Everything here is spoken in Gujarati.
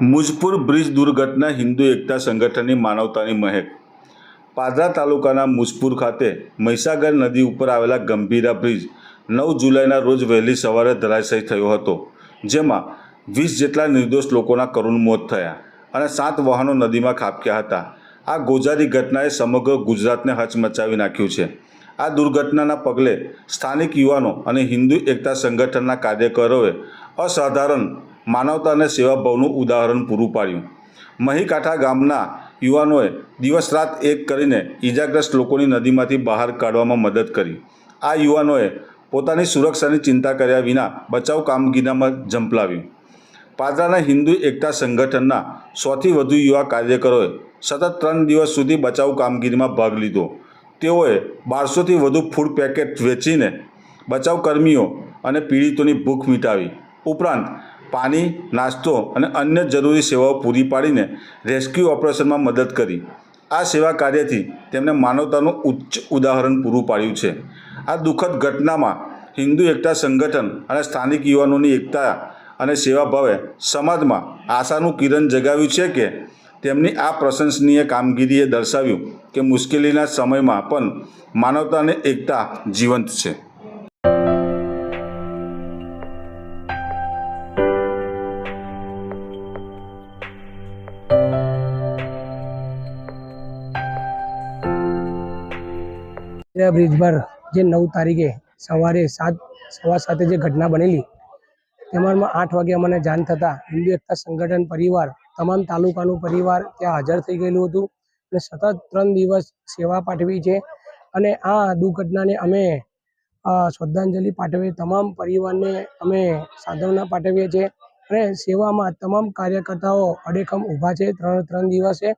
મુજપુર બ્રિજ દુર્ઘટના હિન્દુ એકતા સંગઠનની માનવતાની મહેક. પાદરા તાલુકાના મુજપુર ખાતે મહીસાગર નદી ઉપર આવેલા ગંભીરા બ્રિજ નવ જુલાઈના રોજ વહેલી સવારે ધરાશય થયો હતો, જેમાં વીસ જેટલા નિર્દોષ લોકોના કરુણ મોત થયા અને સાત વાહનો નદીમાં ખાબક્યા હતા. આ ગોજારી ઘટનાએ સમગ્ર ગુજરાતને હચમચાવી નાખ્યું છે. આ દુર્ઘટનાના પગલે સ્થાનિક યુવાનો અને હિન્દુ એકતા સંગઠનના કાર્યકરોએ અસાધારણ માનવતા અને સેવાભાવનું ઉદાહરણ પૂરું પાડ્યું. મહીકાંઠા ગામના યુવાનોએ દિવસ રાત એક કરીને ઈજાગ્રસ્ત લોકોની નદીમાંથી બહાર કાઢવામાં મદદ કરી. આ યુવાનોએ પોતાની સુરક્ષાની ચિંતા કર્યા વિના બચાવ કામગીરીમાં ઝંપલાવ્યું. પાદરાના હિન્દુ એકતા સંગઠનના સોથી વધુ યુવા કાર્યકરોએ સતત ત્રણ દિવસ સુધી બચાવ કામગીરીમાં ભાગ લીધો. તેઓએ બારસોથી વધુ ફૂડ પેકેટ વેચીને બચાવ કર્મીઓ અને પીડિતોની ભૂખ મિટાવી. ઉપરાંત પાણી, નાસ્તો અને અન્ય જરૂરી સેવાઓ પૂરી પાડીને રેસ્ક્યુ ઓપરેશનમાં મદદ કરી. આ સેવા કાર્યથી તેમણે માનવતાનું ઉચ્ચ ઉદાહરણ પૂરું પાડ્યું છે. આ દુઃખદ ઘટનામાં હિન્દુ એકતા સંગઠન અને સ્થાનિક યુવાનોની એકતા અને સેવાભાવે સમાજમાં આશાનું કિરણ જગાવ્યું છે કે તેમની આ પ્રશંસનીય કામગીરીએ દર્શાવ્યું કે મુશ્કેલીના સમયમાં પણ માનવતાની એકતા જીવંત છે. બ્રિજ પર જે નવ તારીખે સવારે સાત, સવા સાતે જે ઘટના બનેલી તેમાં આઠ વાગે અમને જાણ થતાં હિન્દુ એકતા સંગઠન પરિવાર, તમામ તાલુકાનું પરિવાર ત્યાં હાજર થઈ ગયેલું હતું અને સતત ત્રણ દિવસ સેવા પાઠવી છે અને આ દુર્ઘટનાને અમે શ્રદ્ધાંજલિ પાઠવી તમામ પરિવારને અમે સાંત્વના પાઠવીએ છીએ અને સેવામાં તમામ કાર્યકર્તાઓ અડેખમ ઊભા છે, ત્રણ ત્રણ દિવસે